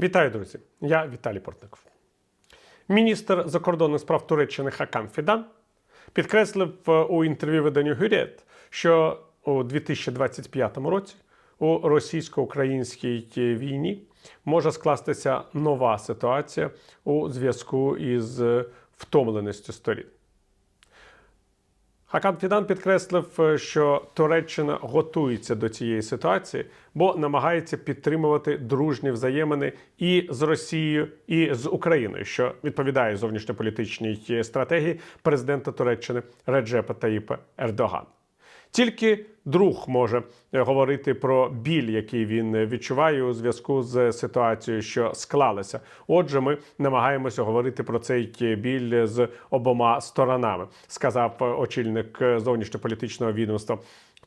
Вітаю, друзі! Я Віталій Портников. Міністр закордонних справ Туреччини Хакан Фідан підкреслив е, у інтерв'ю виданню Гюрєт, що у 2025 році у російсько-українській війні може скластися нова ситуація у зв'язку із втомленістю сторін. Хакан Фідан підкреслив, е, що Туреччина готується до цієї ситуації, бо намагається підтримувати дружні взаємини і з Росією, і з Україною, що відповідає зовнішньополітичній стратегії президента Туреччини Реджепа Таїпа Ердогана. Тільки друг може е, говорити про біль, який він відчуває у зв'язку з ситуацією, що склалася. Отже, ми намагаємося говорити про цей біль з обома сторонами, сказав очільник зовнішньополітичного відомства.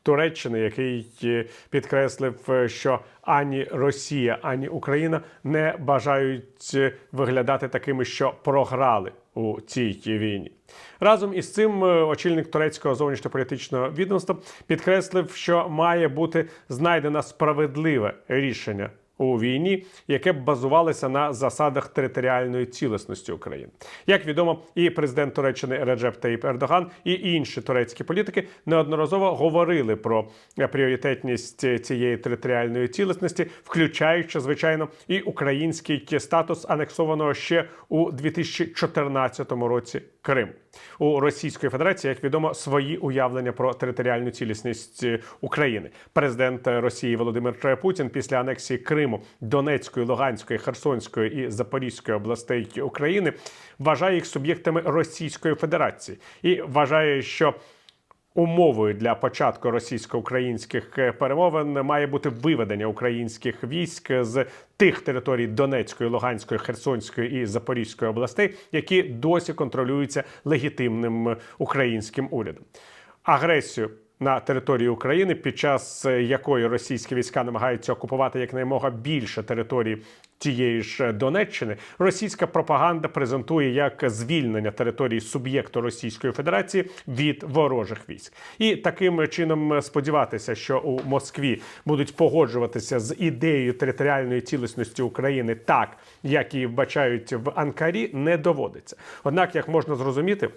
Туреччини, який е, підкреслив, е, що ані Росія, ані Україна не бажають е, виглядати такими, що програли у цій війні. Разом із цим очільник турецького зовнішньополітичного відомства підкреслив, що має бути знайдено справедливе рішення у війні, яке б базувалося на засадах територіальної цілісності України. Як відомо, і президент Туреччини Реджеп Таїп Ердоган, і інші турецькі політики неодноразово говорили про пріоритетність цієї територіальної цілісності, включаючи звичайно і український статус анексованого ще у 2014 році Криму. У Російської Федерації, як відомо, свої уявлення про територіальну цілісність України. Президент Росії Володимир Путін після анексії Криму, Донецької, Луганської, Херсонської і Запорізької областей України вважає їх суб'єктами Російської Федерації і вважає, що Умовою для початку російсько-українських е, перемовин має бути виведення українських військ з тих територій Донецької, Луганської, Херсонської і Запорізької областей, які досі контролюються легітимним українським урядом. Агресію на території України, під час е, якої російські війська намагаються окупувати якнаймога більше території тієї ж Донеччини, російська пропаганда презентує як звільнення території суб'єкту Російської Федерації від ворожих військ, і таким чином сподіватися, що у Москві будуть погоджуватися з ідеєю територіальної цілісності України так, як і вбачають в Анкарі, не доводиться. Однак, як можна зрозуміти.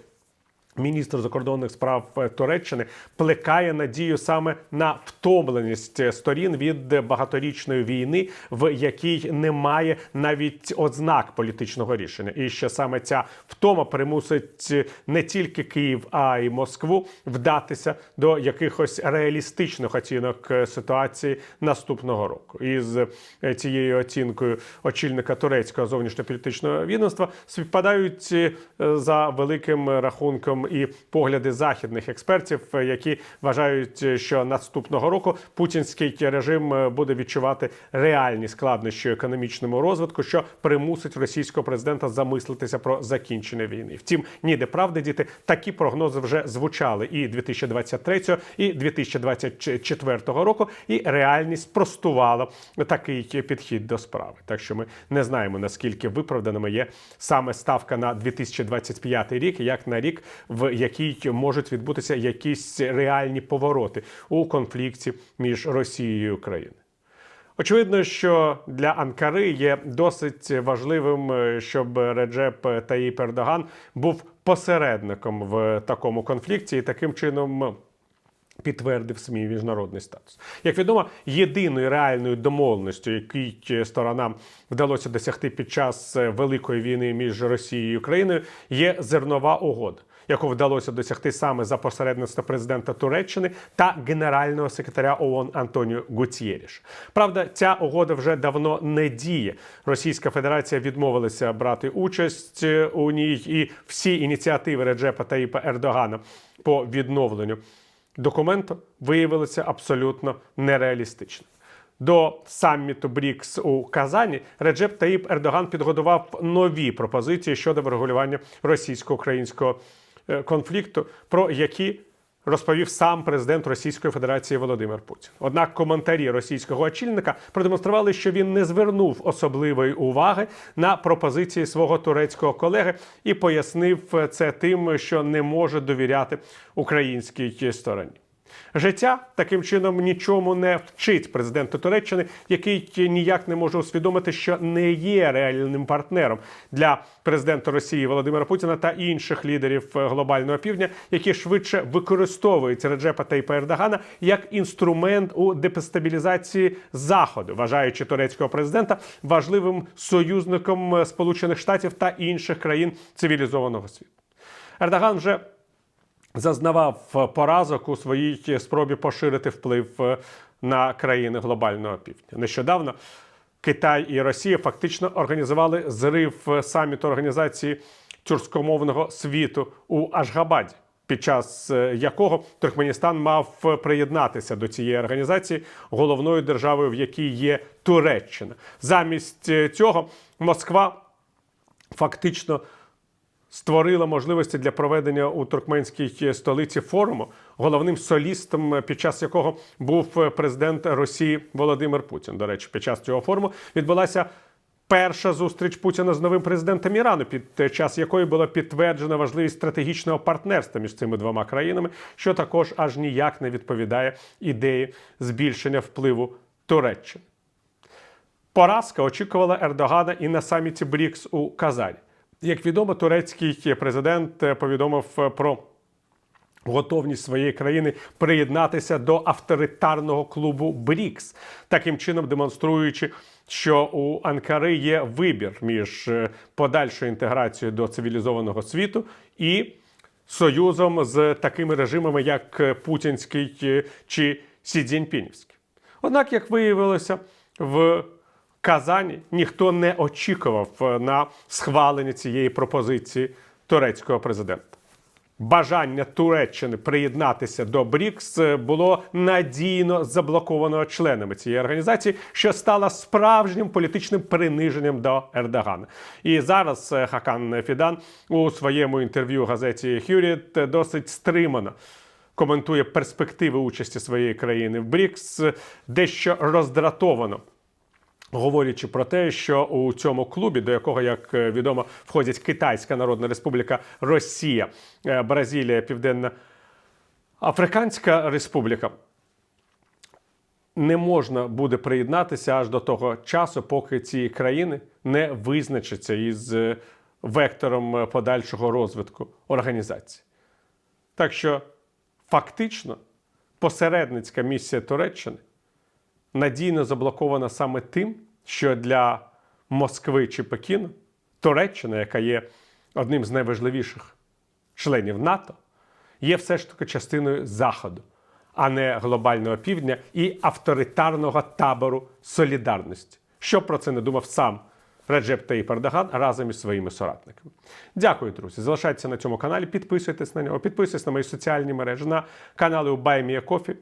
Міністр закордонних справ е, Туреччини плекає надію саме на втомленість сторін від багаторічної війни, в якій немає навіть ознак політичного рішення, і що саме ця втома примусить не тільки Київ, а й Москву вдатися до якихось реалістичних оцінок е, ситуації наступного року. Із е, цією оцінкою очільника турецького зовнішньополітичного відомства співпадають за великим рахунком і погляди західних експертів, е, які вважають, е, що наступного року путінський режим е, буде відчувати реальні складнощі економічному розвитку, що примусить російського президента замислитися про закінчення війни. Втім, ніде правди діти такі прогнози вже звучали і 2023, і 2024 року. І реальність простувала такий підхід до справи. Так що ми не знаємо наскільки виправданими є саме ставка на 2025 рік, як на рік в якій можуть відбутися якісь реальні повороти у конфлікті між Росією і Україною. Очевидно, що для Анкари є досить важливим, е, щоб Реджеп Таїп Ердоган був посередником в такому конфлікті і таким чином. Підтвердив свій міжнародний статус. Як відомо, єдиною реальною домовленістю, якій сторонам вдалося досягти під час великої війни між Росією і Україною, є зернова угода, яку вдалося досягти саме за посередництва президента Туреччини та генерального секретаря ООН Антоніо Гуцєріш. Правда, ця угода вже давно не діє. Російська Федерація відмовилася брати участь у ній, і всі ініціативи Реджепа Таїпа Ердогана по відновленню документу виявилися абсолютно нереалістичними. До саміту БРІКС у Казані Реджеп Таїп Ердоган підготував нові пропозиції щодо врегулювання російсько-українського е, конфлікту, про які розповів сам президент Російської Федерації Володимир Путін. Однак коментарі російського очільника продемонстрували, що він не звернув особливої уваги на пропозиції свого турецького колеги і пояснив це тим, що не може довіряти українській стороні. Життя таким чином нічому не вчить президента Туреччини, який ніяк не може усвідомити, що не є реальним партнером для президента Росії Володимира Путіна та інших лідерів е, глобального півдня, які швидше використовують Реджепа Тейпа Ердогана як інструмент у дестабілізації заходу, вважаючи турецького президента важливим союзником е, Сполучених Штатів та інших країн цивілізованого світу. Ердоган вже зазнавав поразок у своїй спробі поширити вплив е, на країни глобального півдня. Нещодавно Китай і Росія фактично організували зрив е, саміту організації тюркськомовного світу у Ашгабаді. Під час е, якого Туркменістан мав е, приєднатися до цієї організації головною державою, в якій є Туреччина. Замість е, цього Москва фактично створила можливості для проведення у туркменській столиці форуму, головним солістом, під час якого був президент Росії Володимир Путін. До речі, під час цього форуму відбулася. Перша зустріч Путіна з новим президентом Ірану, під час якої було підтверджено важливість стратегічного партнерства між цими двома країнами, що також аж ніяк не відповідає ідеї збільшення впливу Туреччини. Поразка очікувала Ердогана і на саміті БРІКС у Казані. Як відомо, турецький президент е, повідомив е, про готовність своєї країни приєднатися до авторитарного клубу БРІКС, таким чином демонструючи, що у Анкари є вибір між е, подальшою інтеграцією до цивілізованого світу і союзом з такими режимами, як Путінський чи Сі Цзіньпінівський. Однак, як виявилося, в Казані ніхто не очікував е, на схвалення цієї пропозиції турецького президента. Бажання Туреччини приєднатися до БРІКС е, було надійно заблоковано членами цієї організації, що стало справжнім політичним приниженням до Ердогана. І зараз е, Хакан Фідан у своєму інтерв'ю газеті Хюріт досить стримано коментує перспективи участі своєї країни в БРІКС, дещо роздратовано говорячи про те, що у цьому клубі, до якого, як е, відомо, входять Китайська Народна Республіка, Росія, е, Бразилія, Південна Африканська Республіка. Не можна буде приєднатися аж до того часу, поки ці країни не визначаться із е, вектором подальшого розвитку організації. Так що фактично посередницька місія Туреччини надійно заблокована саме тим, що для Москви чи Пекіну Туреччина, яка є одним з найважливіших членів НАТО, є все ж таки частиною Заходу, а не глобального півдня і авторитарного табору солідарності. Що про це не думав сам Реджеп Таїп Ердоган разом із своїми соратниками. Дякую, друзі. Залишайтеся на цьому каналі, підписуйтесь на нього, підписуйтесь на мої соціальні мережі, на канали у Coffee,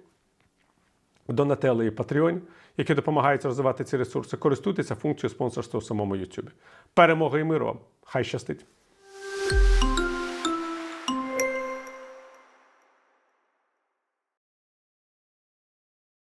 Донателло і Patreon, які допомагають розвивати ці ресурси. Користуйтеся функцією спонсорства у самому YouTube. Перемоги і миру! Хай щастить!